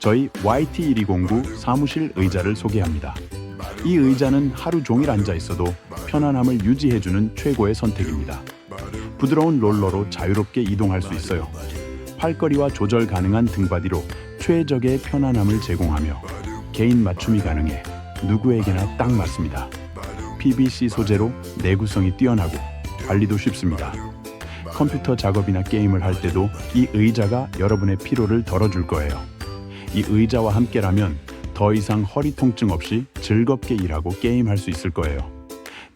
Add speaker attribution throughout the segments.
Speaker 1: 저희 YT1209 사무실 의자를 소개합니다. 이 의자는 하루 종일 앉아 있어도 편안함을 유지해주는 최고의 선택입니다. 부드러운 롤러로 자유롭게 이동할 수 있어요. 팔걸이와 조절 가능한 등받이로 최적의 편안함을 제공하며 개인 맞춤이 가능해 누구에게나 딱 맞습니다. PVC 소재로 내구성이 뛰어나고 관리도 쉽습니다. 컴퓨터 작업이나 게임을 할 때도 이 의자가 여러분의 피로를 덜어줄 거예요. 이 의자와 함께라면 더 이상 허리 통증 없이 즐겁게 일하고 게임할 수 있을 거예요.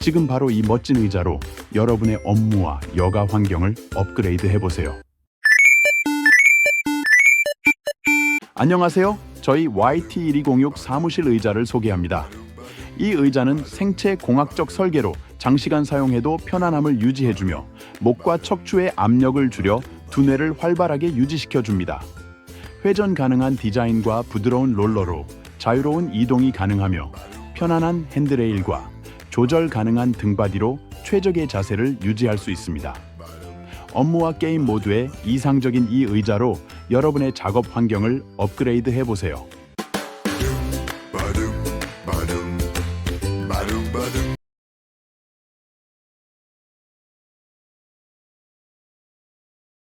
Speaker 1: 지금 바로 이 멋진 의자로 여러분의 업무와 여가 환경을 업그레이드 해보세요. 안녕하세요. 저희 YT1206 사무실 의자를 소개합니다. 이 의자는 생체 공학적 설계로 장시간 사용해도 편안함을 유지해주며 목과 척추의 압력을 줄여 두뇌를 활발하게 유지시켜줍니다. 회전 가능한 디자인과 부드러운 롤러로 자유로운 이동이 가능하며 편안한 핸드레일과 조절 가능한 등받이로 최적의 자세를 유지할 수 있습니다. 업무와 게임 모두에 이상적인 이 의자로 여러분의 작업 환경을 업그레이드 해보세요.